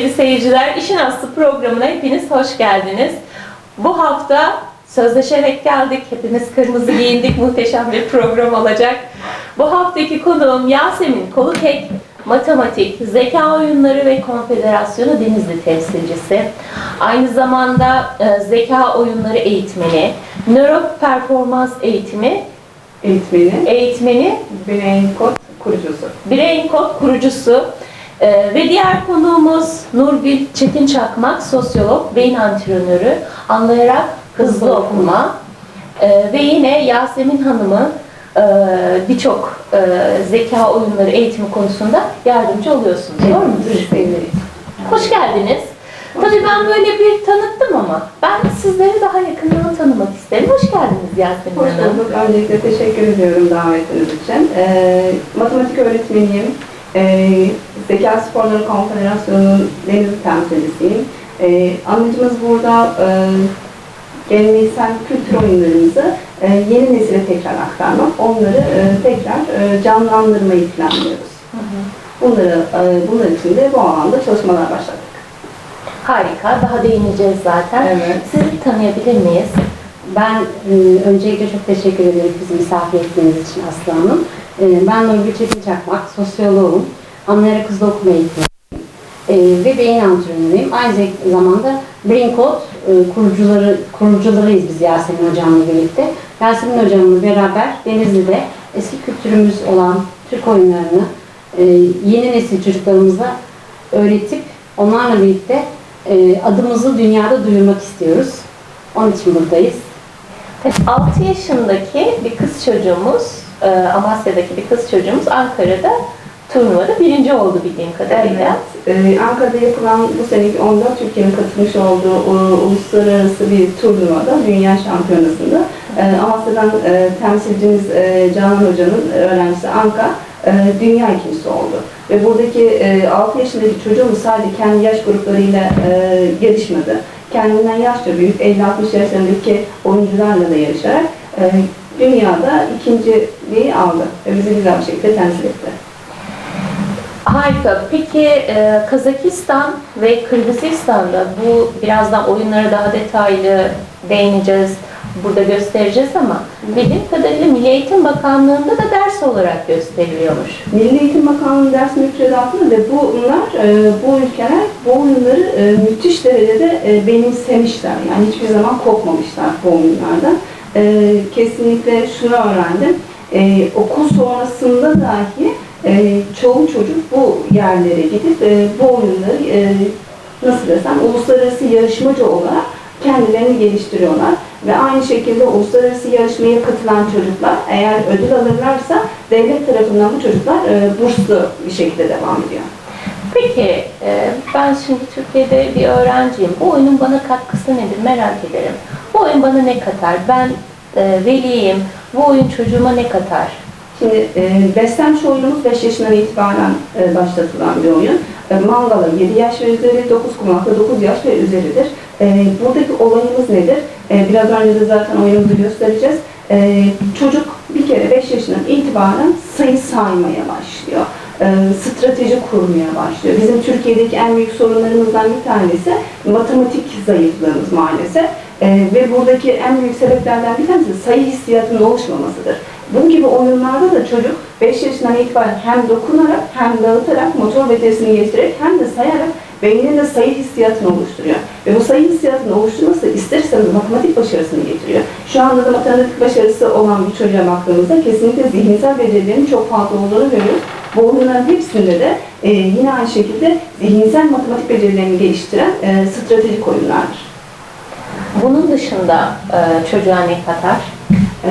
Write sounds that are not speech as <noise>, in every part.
sevgili seyirciler. İşin Aslı programına hepiniz hoş geldiniz. Bu hafta sözleşerek geldik. Hepimiz kırmızı giyindik. <laughs> Muhteşem bir program olacak. Bu haftaki konuğum Yasemin Kolukek, matematik, zeka oyunları ve konfederasyonu Denizli temsilcisi. Aynı zamanda e, zeka oyunları eğitmeni, nöro performans eğitimi eğitmeni, eğitmeni Brain Code kurucusu. Brain Code kurucusu Ee, ve diğer konuğumuz Nurgül Çetin Çakmak, sosyolog, beyin antrenörü, anlayarak hızlı okuma Ee, ve yine Yasemin Hanım'ı e, birçok e, zeka oyunları eğitimi konusunda yardımcı oluyorsunuz. Doğru mu? Evet. Hoş geldiniz. Tabii ben böyle bir tanıttım ama ben sizleri daha yakından tanımak isterim. Hoş geldiniz Yasemin Hoş Hanım. bulduk. Öncelikle teşekkür ediyorum davetiniz için. Ee, matematik öğretmeniyim. Ee, Zeka Sporları Konfederasyonu'nun Denizli temsilcisiyim. Ee, amacımız burada e, geleneksel kültür oyunlarımızı e, yeni nesile tekrar aktarmak, onları e, tekrar e, canlandırmayı planlıyoruz. Hı hı. Bunları, e, bunlar için de bu alanda çalışmalar başlattık. Harika. Daha değineceğiz zaten. Evet. Sizi tanıyabilir miyiz? Ben e, öncelikle çok teşekkür ederim bizi misafir ettiğiniz için Aslı Hanım. E, ben Nurgül Çetin Çakmak, sosyoloğum. Anlayarak hızlı okuma eğitmeniyim. E, ve beyin antrenörüyüm. Aynı zamanda Brain Code e, kurucuları, kurucularıyız biz Yasemin Hocam'la birlikte. Yasemin Hocam'la beraber Denizli'de eski kültürümüz olan Türk oyunlarını e, yeni nesil çocuklarımıza öğretip onlarla birlikte adımızı dünyada duyurmak istiyoruz. Onun için buradayız. 6 yaşındaki bir kız çocuğumuz, e, Amasya'daki bir kız çocuğumuz Ankara'da turnuvada birinci oldu bildiğim kadarıyla. Evet, e, Ankara'da yapılan bu seneki 14 Türkiye'nin katılmış olduğu e, uluslararası bir turnuvada, dünya şampiyonasında e, Amasya'dan e, temsilcimiz e, Canan Hoca'nın öğrencisi Anka e, dünya ikincisi oldu. Ve buradaki e, 6 yaşındaki çocuğumuz sadece kendi yaş gruplarıyla e, yarışmadı. Kendinden yaşça büyük 50-60 yaşlarındaki oyuncularla da yarışarak e, dünyada ikinciliği aldı. Ve bizi güzel bir şekilde temsil etti. Harika. Peki e, Kazakistan ve Kırgızistan'da bu birazdan oyunlara daha detaylı değineceğiz, burada göstereceğiz ama bildiğim kadarıyla Milli Eğitim Bakanlığı'nda da ders olarak gösteriliyormuş. Milli Eğitim Bakanlığı ders müfredatında ve bunlar, e, bu ülkeler bu oyunları e, müthiş derecede e, benimsemişler. Yani hiçbir zaman kopmamışlar bu oyunlardan. E, kesinlikle şunu öğrendim. E, okul sonrasında dahi e, çoğu çocuk bu yerlere gidip e, bu oyunları e, nasıl desem uluslararası yarışmacı olarak kendilerini geliştiriyorlar ve aynı şekilde uluslararası yarışmaya katılan çocuklar eğer ödül alırlarsa devlet tarafından bu çocuklar e, burslu bir şekilde devam ediyor. Peki e, ben şimdi Türkiye'de bir öğrenciyim. Bu oyunun bana katkısı nedir merak ederim. Bu oyun bana ne katar? Ben e, veliyim. Bu oyun çocuğuma ne katar? Şimdi e, beslenmiş oyunumuz 5 yaşından itibaren e, başlatılan bir oyun. E, Mangala 7 yaş ve üzeri, 9 kumakta 9 yaş ve üzeridir. E, buradaki olayımız nedir? E, biraz önce de zaten oyunumuzu göstereceğiz. E, çocuk bir kere 5 yaşından itibaren sayı saymaya başlıyor. E, strateji kurmaya başlıyor. Bizim Türkiye'deki en büyük sorunlarımızdan bir tanesi matematik zayıflığımız maalesef. E, ve buradaki en büyük sebeplerden bir tanesi sayı hissiyatının oluşmamasıdır. Bu gibi oyunlarda da çocuk 5 yaşından itibaren hem dokunarak hem dağıtarak motor becerisini geliştirerek hem de sayarak beyninde sayı hissiyatını oluşturuyor. Ve bu sayı hissiyatının oluşturması ister istemez matematik başarısını getiriyor. Şu anda da matematik başarısı olan bir çocuğa baktığımızda kesinlikle zihinsel becerilerinin çok fazla olduğunu görüyoruz. Bu oyunların hepsinde de e, yine aynı şekilde zihinsel matematik becerilerini geliştiren e, stratejik oyunlardır. Bunun dışında e, çocuğa ne katar? E,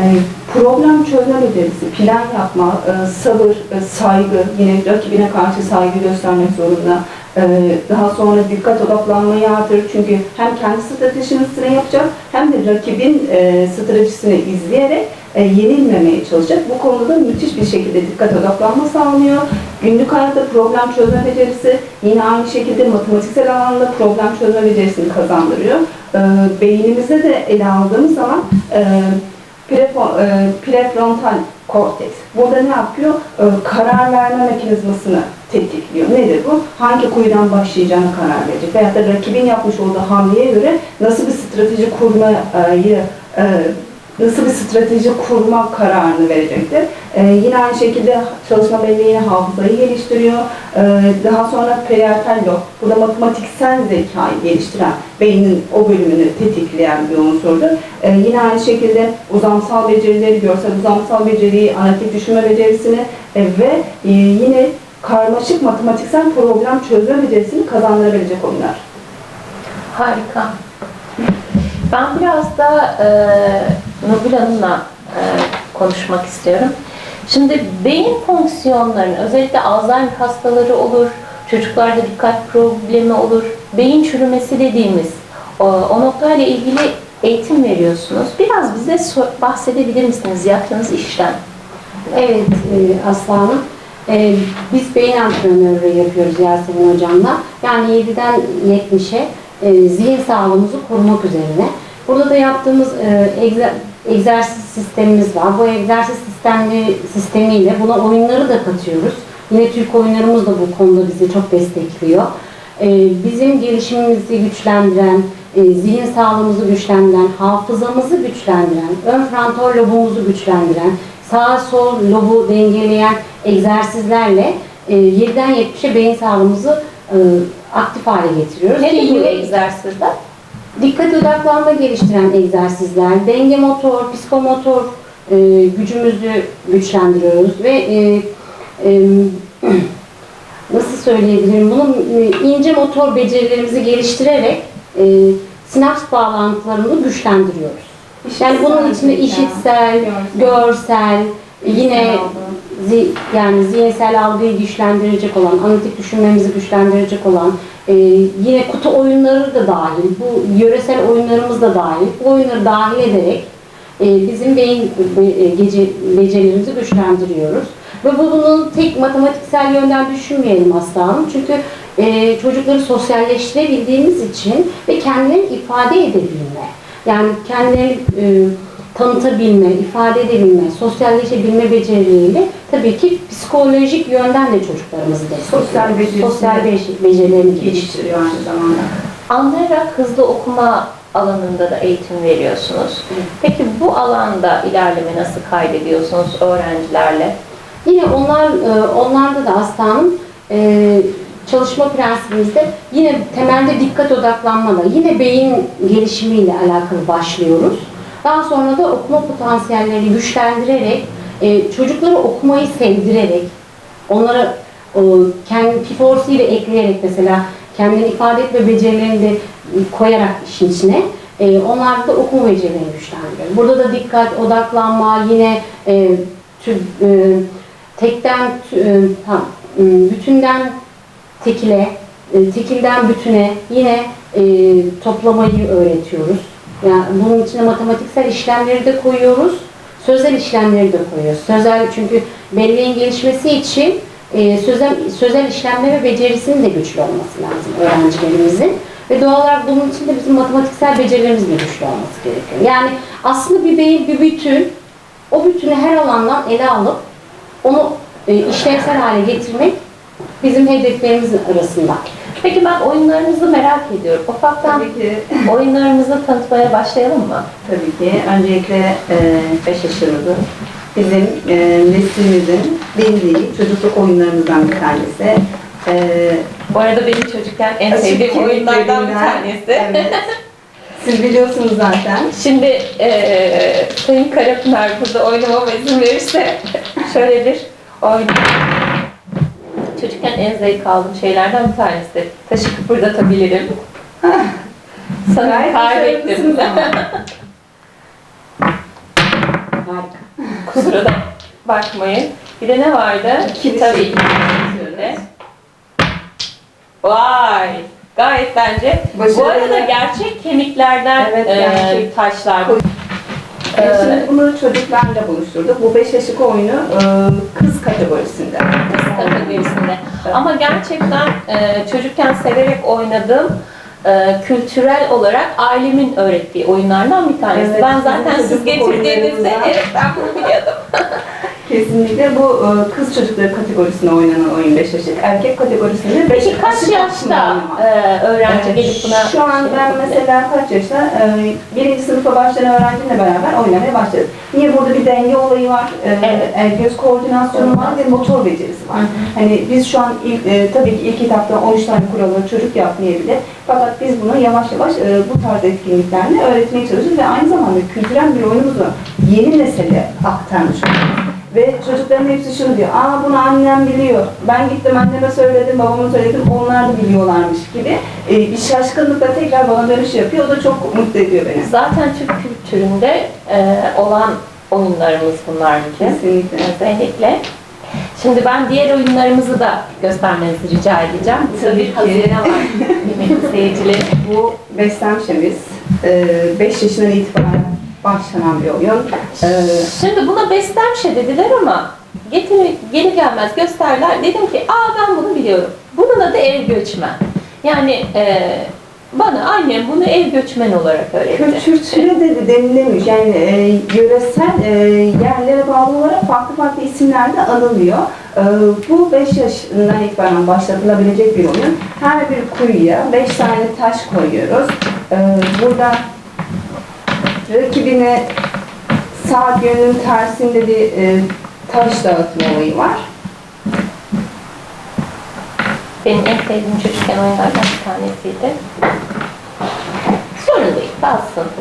problem çözme becerisi, plan yapma, e, sabır, e, saygı, yine rakibine karşı saygı göstermek zorunda. Daha sonra dikkat odaklanmayı artırır çünkü hem kendi stratejisini yapacak hem de rakibin stratejisini izleyerek yenilmemeye çalışacak. Bu konuda müthiş bir şekilde dikkat odaklanma sağlıyor. Günlük hayatta problem çözme becerisi yine aynı şekilde matematiksel alanda problem çözme becerisini kazandırıyor. E, beynimizde de ele aldığımız zaman e, Prefo- e, prefrontal korteks. Burada ne yapıyor? E, karar verme mekanizmasını tetikliyor. Nedir bu? Hangi kuyudan başlayacağını karar verecek. Veyahut da rakibin yapmış olduğu hamleye göre nasıl bir strateji kurmayı e, nasıl bir strateji kurma kararını verecektir. E, yine aynı şekilde çalışma belleğini hafızayı geliştiriyor. E, daha sonra parietal lob, bu da matematiksel zekayı geliştiren beynin o bölümünü tetikleyen bir unsurdur. E, yine aynı şekilde uzamsal becerileri, görsel uzamsal beceriyi, analitik düşünme becerisini e, ve e, yine karmaşık matematiksel problem çözme becerisini kazandırabilecek oyunlar. Harika. Ben biraz da e, Nurgül Hanım'la e, konuşmak istiyorum. Şimdi beyin fonksiyonlarının özellikle Alzheimer hastaları olur, çocuklarda dikkat problemi olur, beyin çürümesi dediğimiz o, o noktayla ilgili eğitim veriyorsunuz. Biraz bize bahsedebilir misiniz yaptığınız işten? Evet e, Aslı Hanım. E, biz beyin antrenörlüğü yapıyoruz Yasemin Hocam'la. Yani 7'den 70'e e, zihin sağlığımızı korumak üzerine. Burada da yaptığımız e, egze- egzersiz sistemimiz var. Bu egzersiz sistemli, sistemiyle buna oyunları da katıyoruz. Yine Türk oyunlarımız da bu konuda bizi çok destekliyor. E, bizim gelişimimizi güçlendiren, e, zihin sağlığımızı güçlendiren, hafızamızı güçlendiren, ön frontal lobumuzu güçlendiren, sağ sol lobu dengeleyen egzersizlerle e, 7'den 70'e beyin sağlığımızı e, aktif hale getiriyoruz. Ne yine egzersizler? Dikkat odaklanma geliştiren egzersizler, denge motor, psikomotor e, gücümüzü güçlendiriyoruz ve e, e, <clears throat> nasıl söyleyebilirim bunu e, ince motor becerilerimizi geliştirerek e, sinaps bağlantılarını güçlendiriyoruz. Yani bunun içinde işitsel, görsel, yine zi, yani zihinsel algıyı güçlendirecek olan, analitik düşünmemizi güçlendirecek olan, e, yine kutu oyunları da dahil, bu yöresel oyunlarımız da dahil, bu oyunları dahil ederek e, bizim beyin be- gece, becerilerimizi güçlendiriyoruz. Ve bu bunun tek matematiksel yönden düşünmeyelim aslanım. Çünkü e, çocukları sosyalleştirebildiğimiz için ve kendilerini ifade edebilme, yani kendilerini e, tanıtabilme, ifade edebilme, sosyalleşebilme becerileriyle tabii ki psikolojik yönden de çocuklarımızı destekliyor. Sosyal becerisini Sosyal be- becerilerini geliştiriyor. Aynı zamanda. Anlayarak hızlı okuma alanında da eğitim veriyorsunuz. Peki bu alanda ilerleme nasıl kaydediyorsunuz öğrencilerle? Yine onlar e, onlarda da aslanın e, çalışma prensibimizde yine temelde dikkat odaklanmalı. Yine beyin gelişimiyle alakalı başlıyoruz. Daha sonra da okuma potansiyellerini güçlendirerek, e, çocukları okumayı sevdirerek, onlara o, kendi piforsiyle ekleyerek mesela kendini ifade etme becerilerini de koyarak işin içine e, onlar da okuma becerilerini güçlendiriyor. Burada da dikkat, odaklanma, yine e, tü, e, tekten tü- e, tam, e, bütünden tekile, e, tekilden bütüne yine e, toplamayı öğretiyoruz. Yani bunun içine matematiksel işlemleri de koyuyoruz, sözel işlemleri de koyuyoruz. Sözel çünkü belleğin gelişmesi için e, sözel, sözel işlemle ve becerisinin de güçlü olması lazım öğrencilerimizin. Ve doğal olarak bunun için de bizim matematiksel becerilerimiz de güçlü olması gerekiyor. Yani aslında bir beyin bir bütün, o bütünü her alandan ele alıp onu e, işlevsel hale getirmek bizim hedeflerimizin arasında. Peki ben oyunlarınızı merak ediyorum. Ufaktan Tabii ki <laughs> oyunlarımızı tanıtmaya başlayalım mı? Tabii ki. Öncelikle 5 yaşımızın bizim e, neslimizin bildiği çocukluk oyunlarımızdan bir tanesi. E, Bu arada benim çocukken en Açık sevdiğim oyunlardan bir tanesi. evet. Siz biliyorsunuz zaten. Şimdi eee Sayın Karapınar burada oynamama izin verirse şöyle bir oyun. Çocukken en zevk aldığım şeylerden bir tanesi. Taşı kıpırdatabilirim. <laughs> Sanırım kaybettim. Harika. Kusura da bakmayın. Bir de ne vardı? İkili Tabii ikili. Vay! Gayet bence. Bu Başarılı. arada gerçek kemiklerden Evet, eee, gerçek. taşlar. Koy- E, Ee, Şimdi bunu çocuklarla buluşturduk. Bu 5 yaşlık oyunu e, kız kategorisinde. kız kategorisinde. Ama gerçekten e, çocukken severek oynadığım e, kültürel olarak ailemin öğrettiği oyunlardan bir tanesi. Evet, ben bizim zaten siz çocukluk getirdiğinizde oyunlarımızdan. evet ben bunu biliyordum. <laughs> Kesinlikle bu e, kız çocukları kategorisinde oynanan oyun 5 yaş. Erkek kategorisinde 5 Peki kaç yaşta e, öğrenci gelip buna Şu an şey ben yapabilir? mesela kaç yaşta e, birinci sınıfa başlayan öğrencimle beraber oynamaya başladık. Niye burada bir denge olayı var, e, Evet. el göz koordinasyonu var ve motor becerisi var. Hı hı. Hani biz şu an ilk, e, tabii ki ilk etapta 13 tane kuralı çocuk yapmayabilir. Fakat biz bunu yavaş yavaş e, bu tarz etkinliklerle öğretmeye çalışıyoruz ve aynı zamanda kültürel bir oyunumuzu yeni nesile aktarmış oluyoruz. Ve çocukların hepsi şunu diyor, aa bunu annem biliyor, ben gittim anneme söyledim, babama söyledim, onlar da biliyorlarmış gibi e, bir şaşkınlıkla tekrar bana dönüş yapıyor, o da çok mutlu ediyor beni. Zaten Türk kültüründe e, olan oyunlarımız bunlar bizim. Kesinlikle. Özellikle. Şimdi ben diğer oyunlarımızı da göstermenizi rica edeceğim. Burada Tabii bir ki. hazine var <laughs> kıymetli seyircilerim. Bu beslenmişemiz 5 yaşından itibaren başlanan bir oyun. E, Şimdi buna beslenmişe dediler ama getir, geri gelmez gösterler. Dedim ki aa ben bunu biliyorum. Bunun adı ev göçmen. Yani e, bana annem bunu ev göçmen olarak öğretti. Kültüre de denilemiş. Yani e, yöresel e, yerlere bağlı olarak farklı farklı isimlerde anılıyor. E, bu 5 yaşından itibaren başlatılabilecek bir oyun. Her bir kuyuya 5 tane taş koyuyoruz. E, burada rakibine saat yönünün tersinde bir e, taş dağıtma olayı var. Benim en sevdiğim çocukken oyunlardan bir tanesiydi. Sorun değil, kalsın.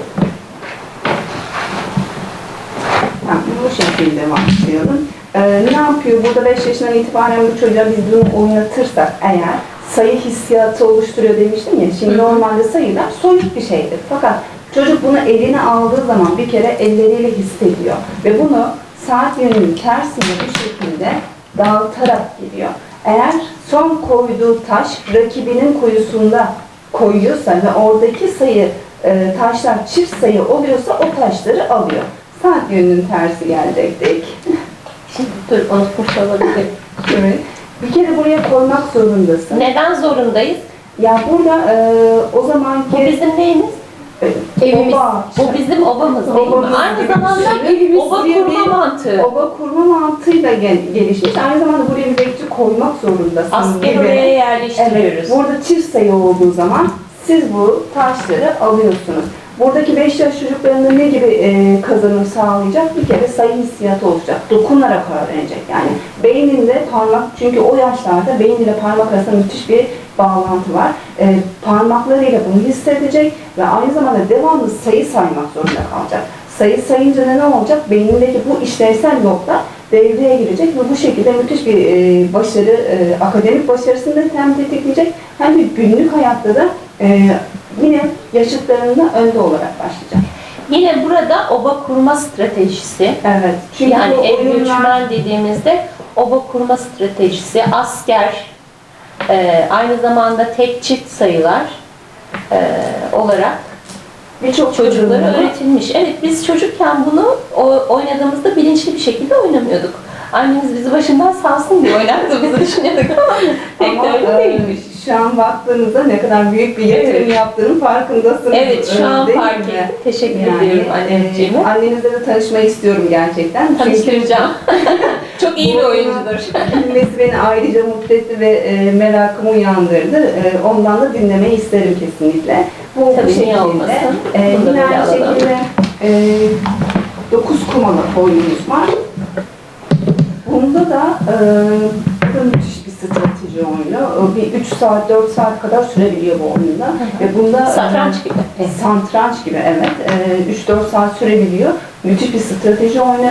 Yani bu şekilde başlayalım. Ee, ne yapıyor? Burada 5 yaşından itibaren bu çocuğa biz bunu oynatırsak eğer sayı hissiyatı oluşturuyor demiştim ya. Şimdi normalde sayılar soyut bir şeydir. Fakat çocuk bunu eline aldığı zaman bir kere elleriyle hissediyor. Ve bunu saat yönünün tersine bu şekilde dağıtarak gidiyor. Eğer son koyduğu taş rakibinin kuyusunda koyuyorsa ve oradaki sayı e, taşlar çift sayı oluyorsa o taşları alıyor. Saat yönünün tersi gelecektik. <laughs> Şimdi dur olabilirim. Evet. Bir kere buraya koymak zorundasın. Neden zorundayız? Ya burada e, o zamanki Bu bizim neyimiz? Evimiz. oba, Bu bizim obamız değil mi? Obamız Aynı zamanda. Evimiz oba diye kurma bir- mantığı. oba kurma mantığıyla gel- gelişmiş. Aynı zamanda buraya bir bekçi koymak zorundasın. Asker gibi. oraya yerleştiriyoruz. Evet, burada çift sayı olduğu zaman siz bu taşları alıyorsunuz. Buradaki 5 yaş çocuklarında ne gibi e, kazanım sağlayacak? Bir kere sayı hissiyatı olacak. Dokunarak öğrenecek. Yani beyninde parmak, çünkü o yaşlarda beyin ile parmak arasında müthiş bir bağlantı var. E, parmaklarıyla bunu hissedecek ve aynı zamanda devamlı sayı saymak zorunda kalacak. Sayı sayınca ne olacak? Beynindeki bu işlevsel nokta devreye girecek ve bu şekilde müthiş bir e, başarı, e, akademik başarısını hem tetikleyecek hem de günlük hayatta da e, yine yaşıtlarında önde olarak başlayacak. Yine burada oba kurma stratejisi. Evet. Çünkü yani ev oyunlar- göçmen dediğimizde oba kurma stratejisi, asker, e, aynı zamanda tek çift sayılar e, olarak birçok çocuklara çocuğun öğretilmiş. Evet biz çocukken bunu oynadığımızda bilinçli bir şekilde oynamıyorduk. Annemiz bizi başından salsın diye oynattığımızı düşünüyorduk ama pek de öyle e, değilmiş. Şu an baktığınızda ne kadar büyük bir yatırım Evet. yaptığının farkındasınız. Evet şu e, an değil fark ettim. Teşekkür Yani, ediyorum anneciğime. e, annenizle de tanışmayı istiyorum gerçekten. Tanıştıracağım. <laughs> Çok iyi bir oyuncudur. Bilmesi beni ayrıca mutlu etti ve e, merakımı uyandırdı. E, ondan da dinlemeyi isterim kesinlikle. Bu Tabii, şekilde. olmasın? E, yine aynı şekilde e, 9 kumalı oyunumuz var. Bunda da e, müthiş bir strateji oyunu. E, Bir 3 saat, 4 saat kadar sürebiliyor bu oyunda. Ve bunda Satranç gibi. e, Santranç gibi evet. E, 3-4 saat sürebiliyor. Müthiş bir strateji oyunu.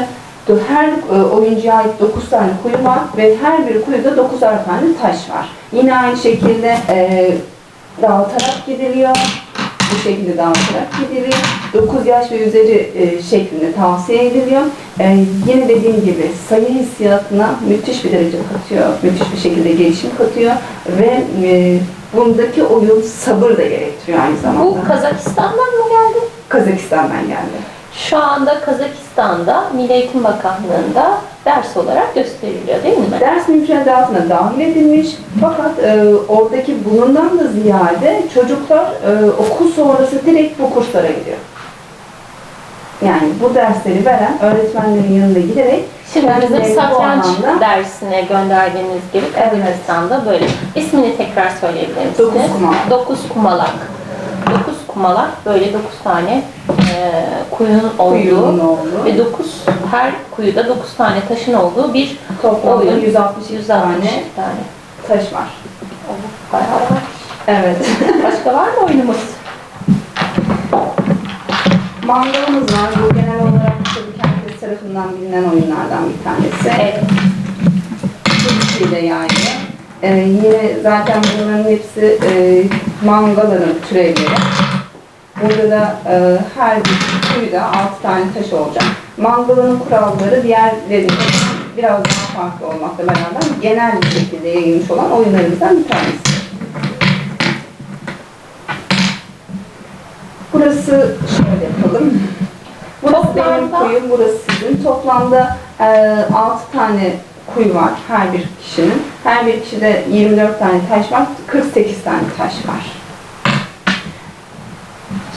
Her e, oyuncuya ait 9 tane kuyu var ve her bir kuyuda 9'ar tane taş var. Yine aynı şekilde e, dağıtarak gidiliyor. Bu şekilde dağıtarak gidiliyor. 9 yaş ve üzeri e, şeklinde tavsiye ediliyor. E, yine dediğim gibi sayı hissiyatına müthiş bir derece katıyor. Müthiş bir şekilde gelişim katıyor ve e, bundaki oyun sabır da gerektiriyor aynı zamanda. Bu Kazakistan'dan mı geldi? Kazakistan'dan geldi. Şu anda Kazakistan'da Milli Eğitim Bakanlığı'nda ders olarak gösteriliyor değil mi? Ders müfredatına dahil edilmiş fakat e, oradaki bulundan da ziyade çocuklar e, okul sonrası direkt bu kurslara gidiyor. Yani bu dersleri veren öğretmenlerin yanında giderek Şimdi bizim satranç dersine gönderdiğiniz gibi Kazakistan'da böyle. İsmini tekrar söyleyebilir misiniz? Dokuz kumalak. Dokuz kumalak. Dokuz kumalak böyle dokuz tane e, kuyunun olduğu kuyunun olduğu ve dokuz her kuyuda dokuz tane taşın olduğu bir toplamda oyun. 160 160 tane tane. taş var. Bayağı var. Evet. <laughs> Başka var mı oyunumuz? Mangalımız var. Bu genel olarak tabii herkes tarafından bilinen oyunlardan bir tanesi. Evet. Türkiye'de yani. Ee, yine zaten bunların hepsi e, mangaların türevleri. Burada da e, her bir kuyuda 6 tane taş olacak. Mangalanın kuralları diğerleriyle biraz daha farklı olmakla beraber genel bir şekilde yayılmış olan oyunlarımızdan bir tanesi. Burası şöyle yapalım. Burası benim kuyum, burası sizin. Toplamda e, 6 tane kuyu var her bir kişinin. Her bir kişide 24 tane taş var, 48 tane taş var.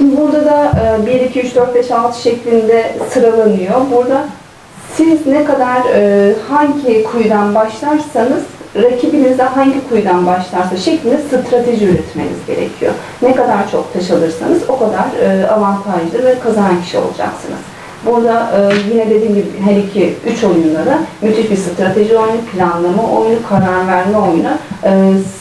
Şimdi burada da e, 1, 2, 3, 4, 5, 6 şeklinde sıralanıyor. Burada siz ne kadar e, hangi kuyudan başlarsanız rakibiniz de hangi kuyudan başlarsa şeklinde strateji üretmeniz gerekiyor. Ne kadar çok taş alırsanız o kadar e, avantajlı ve kazanan kişi olacaksınız. Burada e, yine dediğim gibi her iki, üç oyunda da müthiş bir strateji oyunu, planlama oyunu, karar verme oyunu,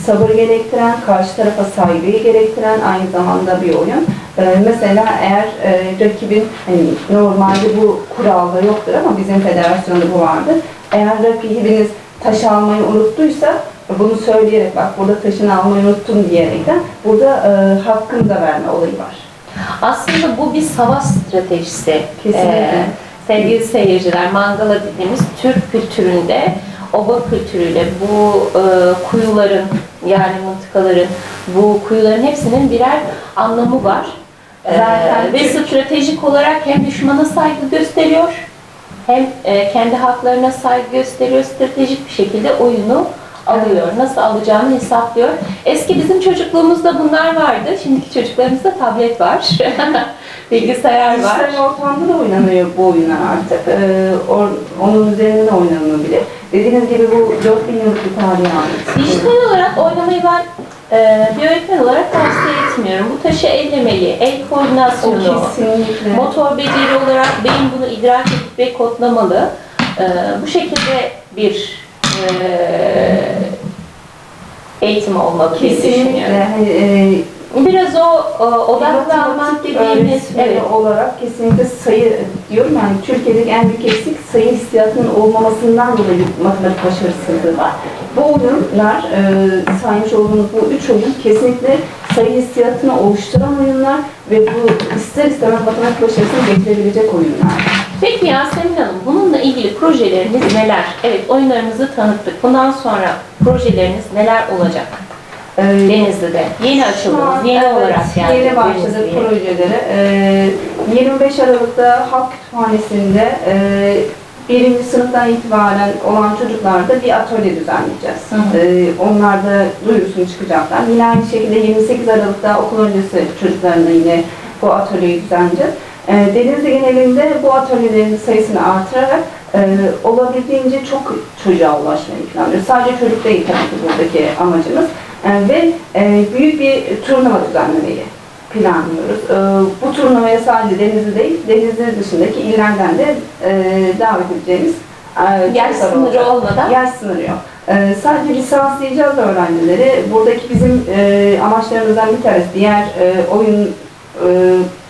sabır gerektiren, karşı tarafa saygıyı gerektiren aynı zamanda bir oyun. E, mesela eğer e, rakibin, hani normalde bu kuralda yoktur ama bizim federasyonda bu vardır. Eğer rakibiniz taş almayı unuttuysa bunu söyleyerek bak burada taşını almayı unuttum diyerekten burada e, hakkını da verme olayı var. Aslında bu bir savaş stratejisi. Kesinlikle. Ee, sevgili seyirciler, mangala dediğimiz Türk kültüründe oba kültürüyle bu e, kuyuların yani mıntıkaların, bu kuyuların hepsinin birer anlamı var. Ee, Zaten ve stratejik olarak hem düşmana saygı gösteriyor, hem e, kendi haklarına saygı gösteriyor, stratejik bir şekilde oyunu alıyor. Nasıl alacağını hesaplıyor. Eski bizim çocukluğumuzda bunlar vardı. Şimdiki çocuklarımızda tablet var. <laughs> Bilgisayar var. Dijital ortamda da oynanıyor bu oyunlar artık. Ee, or- onun üzerinde oynanabilir. Dediğiniz gibi bu 4000 yıllık bir tarihe ait. Dijital olarak oynamayı ben e, bir öğretmen olarak tavsiye etmiyorum. Bu taşı ellemeli, el koordinasyonu, kesinlikle. motor beceri olarak beyin bunu idrak edip ve kodlamalı. E, bu şekilde bir e, eğitim olmalı diye Kesinlikle. düşünüyorum. Hani, e, Biraz o e, odaklanmak dediğimiz, öğretmeni evet, olarak kesinlikle sayı diyorum yani Türkiye'deki en büyük eksik sayı hissiyatının olmamasından dolayı matematik başarısızlığı var. Bu oyunlar, e, saymış olduğunuz bu üç oyun kesinlikle sayı hissiyatını oluşturan oyunlar ve bu ister istemez matematik başarısını getirebilecek oyunlar. Peki Yasemin Hanım, bununla ilgili projeleriniz neler? Evet, oyunlarımızı tanıttık. Bundan sonra projeleriniz neler olacak E, Denizli'de? Yeni açıldınız, yeni evet, olarak geldik Yeni başladık projelere. Ee, 25 Aralık'ta Halk Kütüphanesi'nde e, birinci sınıftan itibaren olan çocuklarda bir atölye düzenleyeceğiz. Hı hı. Ee, onlar da duyurusunu çıkacaklar. Yine aynı şekilde 28 Aralık'ta okul öncesi çocuklarına yine bu atölyeyi düzenleyeceğiz. Ee, Denizli genelinde bu atölyelerin sayısını artırarak e, olabildiğince çok çocuğa ulaşmayı planlıyoruz. Sadece çocuk değil tabii ki buradaki amacımız. E, ve e, büyük bir turnuva düzenlemeyi planlıyoruz. E, bu turnuvaya sadece Denizli değil, Denizli dışındaki illerden de e, davet edeceğimiz e, Yaş sınırı olmadan. Yaş sınırı yok. E, sadece lisanslayacağız öğrencileri. Buradaki bizim e, amaçlarımızdan bir tanesi diğer e, oyun e,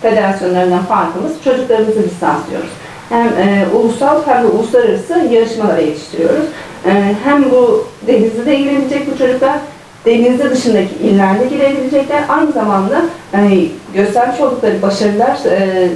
federasyonlarından farkımız çocuklarımızı lisanslıyoruz. Hem e, ulusal hem de uluslararası yarışmalara yetiştiriyoruz. E, hem bu denizde ilgilenecek bu çocuklar, denizde dışındaki illerde girebilecekler. Aynı zamanda e, göstermiş oldukları başarılar e,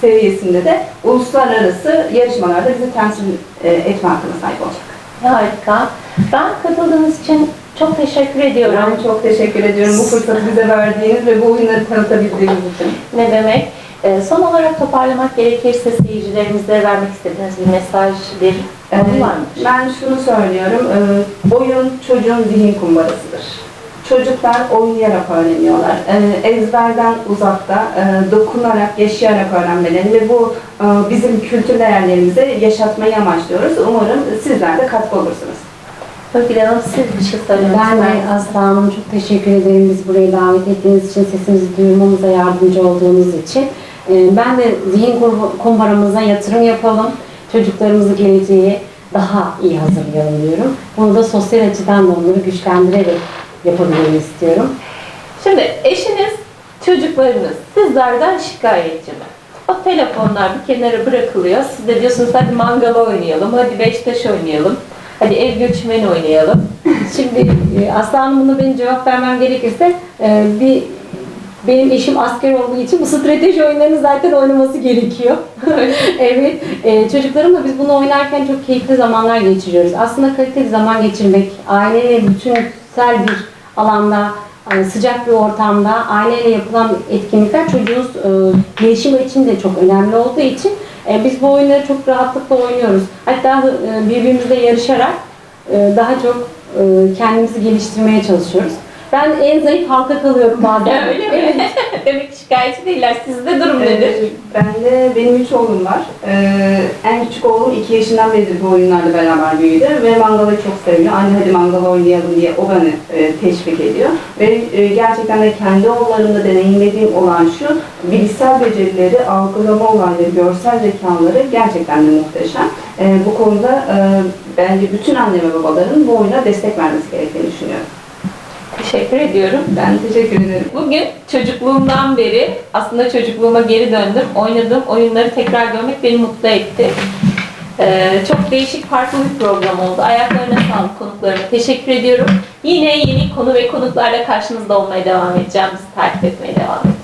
seviyesinde de uluslararası yarışmalarda bizi temsil e, etme hakkına sahip olacak. Harika. Ben katıldığınız için çok teşekkür ediyorum. Ben çok teşekkür ediyorum bu fırsatı bize verdiğiniz ve bu oyunları tanıtabildiğiniz için. Ne demek? Ee, son olarak toparlamak gerekirse seyircilerimize vermek istediğiniz bir mesaj, bir Ee? Ben şunu söylüyorum, e, oyun çocuğun zihin kumbarasıdır. Çocuklar oynayarak öğreniyorlar. E, ezberden uzakta, e, dokunarak, yaşayarak öğrenmelerini ve bu e, bizim kültür değerlerimizi yaşatmayı amaçlıyoruz. Umarım sizler de katkı olursunuz. Hanım siz bir şey söylemek Ben de? Aslı Hanım çok teşekkür ederim bizi buraya davet ettiğiniz için, sesimizi duyurmamıza yardımcı olduğunuz için. Ben de zihin kumbaramıza yatırım yapalım, çocuklarımızı geleceğe daha iyi hazırlayalım diyorum. Bunu da sosyal açıdan da onları güçlendirerek yapabilmeyi istiyorum. Şimdi eşiniz, çocuklarınız sizlerden şikayetçi mi? O telefonlar bir kenara bırakılıyor. Siz de diyorsunuz hadi mangala oynayalım, hadi beştaş oynayalım, hadi ev göçmeni oynayalım. Şimdi e, Aslı Hanım buna benim cevap vermem gerekirse e, bir benim eşim asker olduğu için bu strateji oyunlarını zaten oynaması gerekiyor. <laughs> evet, e, çocuklarımla biz bunu oynarken çok keyifli zamanlar geçiriyoruz. Aslında kaliteli zaman geçirmek, aileyle bütünsel bir alanda, e, sıcak bir ortamda aileyle yapılan etkinlikler çocuğun e, gelişimi için de çok önemli olduğu için e, biz bu oyunları çok rahatlıkla oynuyoruz. Hatta e, birbirimizle yarışarak e, daha çok e, kendimizi geliştirmeye çalışıyoruz. Ben en zayıf halka kalıyorum bazen. Öyle mi? <laughs> Demek ki şikayetçi değiller. Sizde durum nedir? Ee, Ben de, benim üç oğlum var. Ee, en küçük oğlum iki yaşından beridir bu oyunlarla beraber büyüdü ve mangalı çok seviyor. Anne hadi mangalı oynayalım diye o beni e, teşvik ediyor. Ve e, gerçekten de kendi oğullarımda deneyimlediğim olan şu, bilişsel becerileri, algılama olayları, görsel zekaları gerçekten de muhteşem. E, bu konuda e, bence bütün anne ve babaların bu oyuna destek vermesi gerektiğini düşünüyorum. Teşekkür ediyorum. Ben teşekkür ederim. Bugün çocukluğumdan beri aslında çocukluğuma geri döndüm. Oynadığım oyunları tekrar görmek beni mutlu etti. Ee, çok değişik farklı bir program oldu. Ayaklarına sağlık konuklarıma teşekkür ediyorum. Yine yeni konu ve konuklarla karşınızda olmaya devam edeceğim. Bizi takip etmeye devam edin.